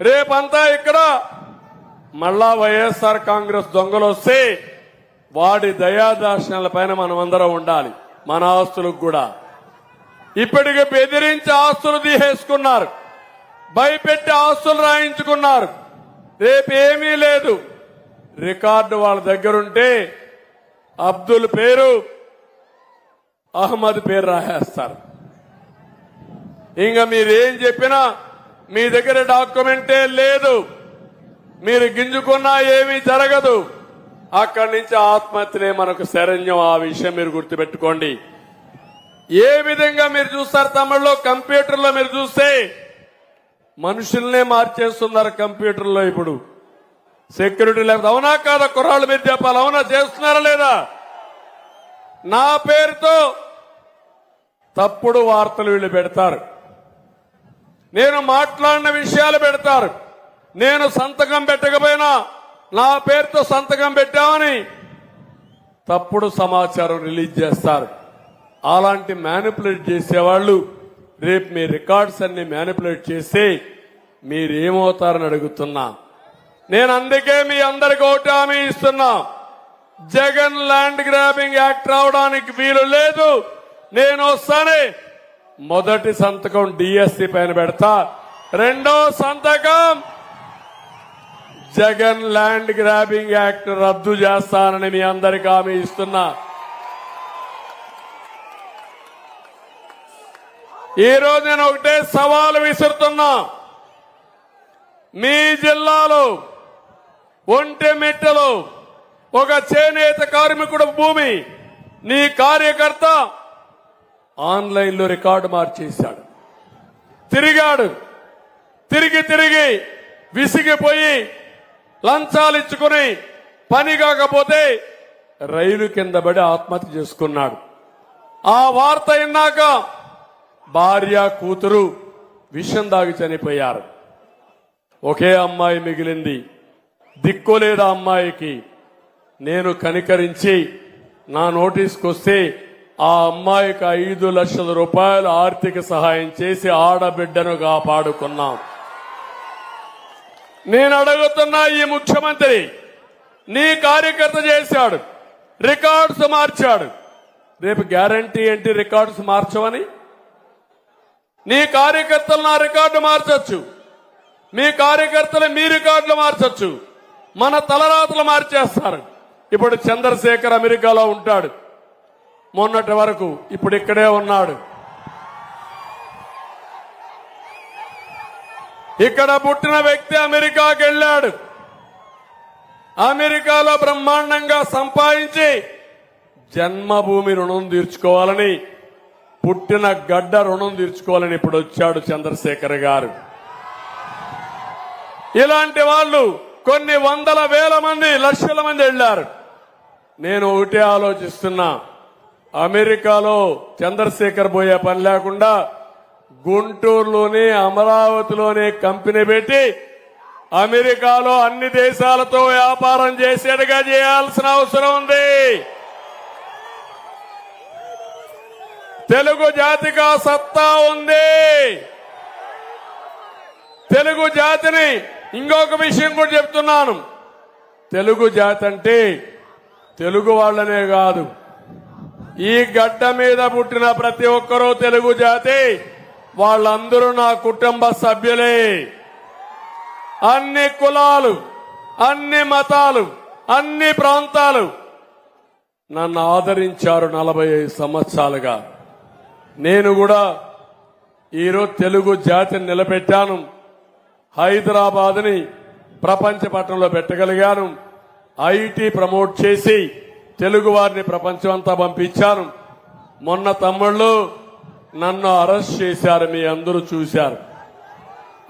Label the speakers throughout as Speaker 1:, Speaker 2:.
Speaker 1: రేపంతా ఇక్కడ మళ్ళా వైఎస్ఆర్ కాంగ్రెస్ దొంగలు వస్తే వాడి దయాదార్శనాల పైన మనం అందరం ఉండాలి మన ఆస్తులకు కూడా. ఇప్పటికే బెదిరించి ఆస్తులు తీసేసుకున్నారు భయపెట్టి ఆస్తులు రాయించుకున్నారు. రేపేమీ లేదు. రికార్డు వాళ్ళ దగ్గరుంటే అబ్దుల్ పేరు అహ్మద్ పేరు రాసేస్తారు. ఇంకా మీరేం చెప్పినా మీ దగ్గర డాక్యుమెంటే లేదు. మీరు గింజుకున్నా ఏమీ జరగదు. అక్కడి నుంచి ఆత్మహత్యలే మనకు శరణ్యం. ఆ విషయం మీరు గుర్తుపెట్టుకోండి. ఏ విధంగా మీరు చూస్తారు తమిళలో? కంప్యూటర్లో మీరు చూస్తే మనుషుల్నే మార్చేస్తున్నారు కంప్యూటర్లో ఇప్పుడు. సెక్యూరిటీ లేకపోతే అవునా కాదా కుర్రాళ్ళు మీరు చెప్పాలి? అవునా? చేస్తున్నారా లేదా? నా పేరుతో తప్పుడు వార్తలు వీళ్ళు పెడతారు. నేను మాట్లాడిన విషయాలు పెడతారు. నేను సంతకం పెట్టకపోయినా నా పేరుతో సంతకం పెట్టామని తప్పుడు సమాచారం రిలీజ్ చేస్తారు. అలాంటి మ్యానిపులేట్ చేసేవాళ్ళు రేపు మీ రికార్డ్స్ అన్ని మ్యానిపులేట్ చేస్తే మీరేమవుతారని అడుగుతున్నా. నేను అందుకే మీ అందరికి ఒకటి హామీ ఇస్తున్నా. జగన్ ల్యాండ్ గ్రాబింగ్ యాక్ట్ రావడానికి వీలు లేదు. నేను వస్తానే మొదటి సంతకం డిఎస్సి పైన పెడతా. రెండో సంతకం జగన్ ల్యాండ్ గ్రాబింగ్ యాక్ట్ రద్దు చేస్తానని మీ అందరికి హామీ ఇస్తున్నా. ఈ రోజు నేను ఒకటే సవాలు విసురుతున్నా. మీ జిల్లాలో ఒంటెమిట్టలో ఒక చేనేత కార్మికుడు భూమి. నీ కార్యకర్త ఆన్లైన్లో రికార్డు మార్చేశాడు. తిరిగాడు. తిరిగి తిరిగి విసిగిపోయి లంచాలు ఇచ్చుకుని పని కాకపోతే రైలు కింద పడి ఆత్మహత్య చేసుకున్నాడు. ఆ వార్త విన్నాక భార్య కూతురు విషం దాగి చనిపోయారు. ఒకే అమ్మాయి మిగిలింది. దిక్కోలేదా అమ్మాయికి నేను కనికరించి నా నోటీస్కి వస్తే ఆ అమ్మాయికి ఐదు లక్షల రూపాయలు ఆర్థిక సహాయం చేసి ఆడబిడ్డను కాపాడుకున్నాం. నేను అడుగుతున్నా ఈ ముఖ్యమంత్రి నీ కార్యకర్త చేశాడు రికార్డ్స్ మార్చాడు. రేపు గ్యారంటీ ఏంటి రికార్డ్స్ మార్చవని? నీ కార్యకర్తలు నా రికార్డు మార్చచ్చు. మీ కార్యకర్తలు మీ రికార్డులు మార్చచ్చు. మన తలరాతలు మార్చేస్తారు. ఇప్పుడు చంద్రశేఖర్ అమెరికాలో ఉంటాడు. మొన్నటి వరకు ఇప్పుడు ఇక్కడే ఉన్నాడు. ఇక్కడ పుట్టిన వ్యక్తి అమెరికాకి వెళ్ళాడు. అమెరికాలో బ్రహ్మాండంగా సంపాదించి జన్మభూమి రుణం తీర్చుకోవాలని పుట్టిన గడ్డ రుణం తీర్చుకోవాలని ఇప్పుడు వచ్చాడు చంద్రశేఖర్ గారు. ఇలాంటి వాళ్ళు కొన్ని వందల వేల మంది లక్షల మంది వెళ్ళారు. నేను ఒకటే ఆలోచిస్తున్నా. అమెరికాలో చంద్రశేఖర్ పోయే పని లేకుండా గుంటూరులోనే అమరావతిలోనే కంపెనీ పెట్టి అమెరికాలో అన్ని దేశాలతో వ్యాపారం చేసేట్టుగా చేయాల్సిన అవసరం ఉంది. తెలుగు జాతికి సత్తా ఉంది. తెలుగు జాతిని ఇంకొక విషయం కూడా చెప్తున్నాను. తెలుగు జాతి అంటే తెలుగు వాళ్ళనే కాదు. ఈ గడ్డ మీద పుట్టిన ప్రతి ఒక్కరూ తెలుగు జాతి వాళ్ళందరూ నా కుటుంబ సభ్యులే. అన్ని కులాలు అన్ని మతాలు అన్ని ప్రాంతాలు నన్ను ఆదరించారు నలభై ఐదు సంవత్సరాలుగా. నేను కూడా ఈరోజు తెలుగు జాతిని నిలబెట్టాను. హైదరాబాద్ని ప్రపంచ పట్టణంలో పెట్టగలిగాను. ఐటీ ప్రమోట్ చేసి తెలుగు వారిని ప్రపంచం అంతా పంపించాను. మొన్న తమ్ముళ్ళు నన్ను అరెస్ట్ చేశారు మీ అందరూ చూశారు.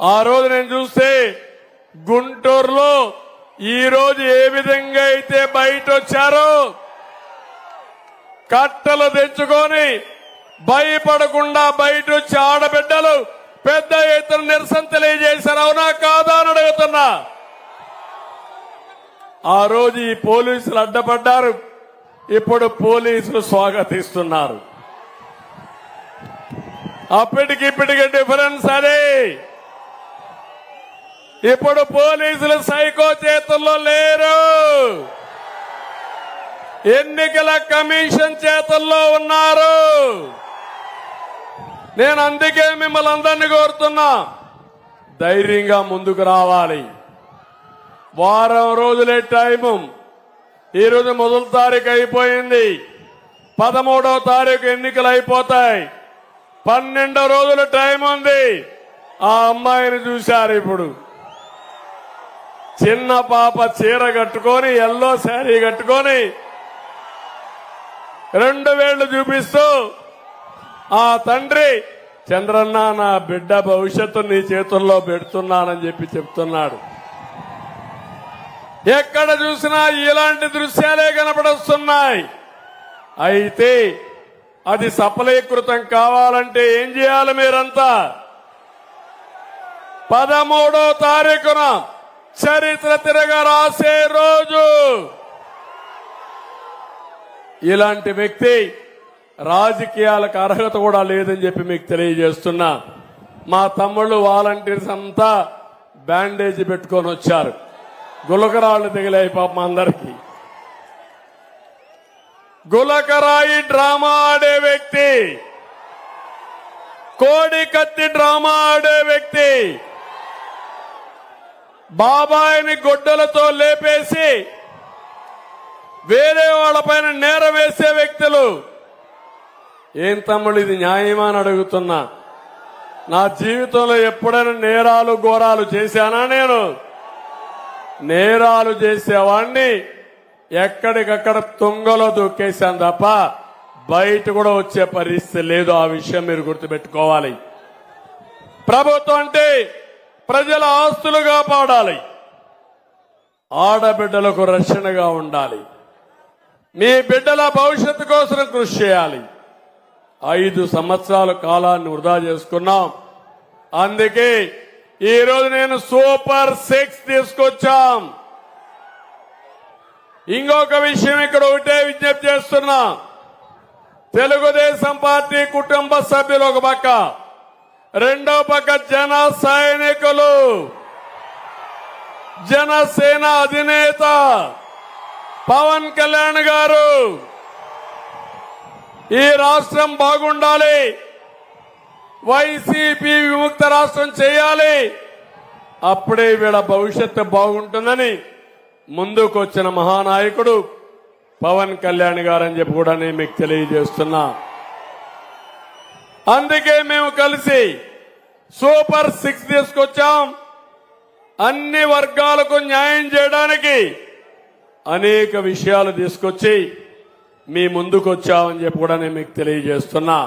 Speaker 1: ఆ రోజు నేను చూస్తే గుంటూరులో ఈ రోజు ఏ విధంగా అయితే బయట వచ్చారో కట్టలు తెచ్చుకొని భయపడకుండా బయట వచ్చి ఆడబిడ్డలు పెద్ద ఎత్తున నిరసన తెలియజేశారు. అవునా కాదా అని అడుగుతున్నా. ఆ రోజు ఈ పోలీసులు అడ్డపడ్డారు. ఇప్పుడు పోలీసులు స్వాగతిస్తున్నారు. అప్పటికి ఇప్పటికి డిఫరెన్స్ అదే. ఇప్పుడు పోలీసులు సైకో చేతుల్లో లేరు. ఎన్నికల కమిషన్ చేతుల్లో ఉన్నారు. నేను అందుకే మిమ్మల్ని అందరినీ కోరుతున్నా. ధైర్యంగా ముందుకు రావాలి. వారం రోజులే టైము. ఈరోజు మొదటి తారీఖు అయిపోయింది. పదమూడవ తారీఖు ఎన్నికలు అయిపోతాయి. పన్నెండో రోజుల టైం ఉంది. ఆ అమ్మాయిని చూశారు ఇప్పుడు. చిన్న పాప చీర కట్టుకొని ఎల్లో శారీ కట్టుకొని రెండు వేళ్ళు చూపిస్తూ ఆ తండ్రి చంద్రన్న నా బిడ్డ భవిష్యత్తు నీ చేతుల్లో పెడుతున్నానని చెప్పి చెప్తున్నాడు. ఎక్కడ చూసినా ఇలాంటి దృశ్యాలే కనపడొస్తున్నాయి. అయితే అది సఫలీకృతం కావాలంటే ఏం చేయాలి మీరంతా? పదమూడో తారీఖున చరిత్ర తిరగ రాసే రోజు. ఇలాంటి వ్యక్తి రాజకీయాలకు అర్హత కూడా లేదని చెప్పి మీకు తెలియజేస్తున్నా. మా తమ్ముళ్ళు వాలంటీర్స్ అంతా బ్యాండేజ్ పెట్టుకొని వచ్చారు. గులకరాళ్ళు దిగిలాయి పాపం అందరికి. గులకరాయి డ్రామా ఆడే వ్యక్తి. కోడి కత్తి డ్రామా ఆడే వ్యక్తి. బాబాయిని గొడ్డలతో లేపేసి వేరే వాళ్ళపైన నేరం వేసే వ్యక్తులు. ఏం తమ్ముడు ఇది న్యాయమా అని అడుగుతున్నా. నా జీవితంలో ఎప్పుడైనా నేరాలు ఘోరాలు చేశానా నేను? నేరాలు చేసేవాణ్ణి ఎక్కడికక్కడ తుంగలో దూకేశాను తప్ప బయట కూడా వచ్చే పరిస్థితి లేదు. ఆ విషయం మీరు గుర్తుపెట్టుకోవాలి. ప్రభుత్వం అంటే ప్రజల ఆస్తులు కాపాడాలి. ఆడబిడ్డలకు రక్షణగా ఉండాలి. మీ బిడ్డల భవిష్యత్తు కోసం కృషి చేయాలి. ఐదు సంవత్సరాల కాలాన్ని వృధా చేసుకున్నాం. అందుకే ఈరోజు నేను సూపర్ సిక్స్ తీసుకొచ్చాం. ఇంకొక విషయం ఇక్కడ ఒకటే విజ్ఞప్తి చేస్తున్నా. తెలుగుదేశం పార్టీ కుటుంబ సభ్యులు ఒక పక్క. రెండో పక్క జన సైనికులు. జనసేన అధినేత. పవన్ కళ్యాణ్ గారు. ఈ రాష్ట్రం బాగుండాలి. వైసీపీ విముక్త రాష్ట్రం చేయాలి. అప్పుడే వీళ్ళ భవిష్యత్తు బాగుంటుందని ముందుకు వచ్చిన మహానాయకుడు పవన్ కళ్యాణ్ గారని చెప్పి కూడా నేను మీకు తెలియజేస్తున్నా. అందుకే మేము కలిసి సూపర్ సిక్స్ తీసుకొచ్చాం. అన్ని వర్గాలకు న్యాయం చేయడానికి అనేక విషయాలు తీసుకొచ్చి మీ ముందుకు వచ్చామని చెప్పి కూడా నేను మీకు తెలియజేస్తున్నా.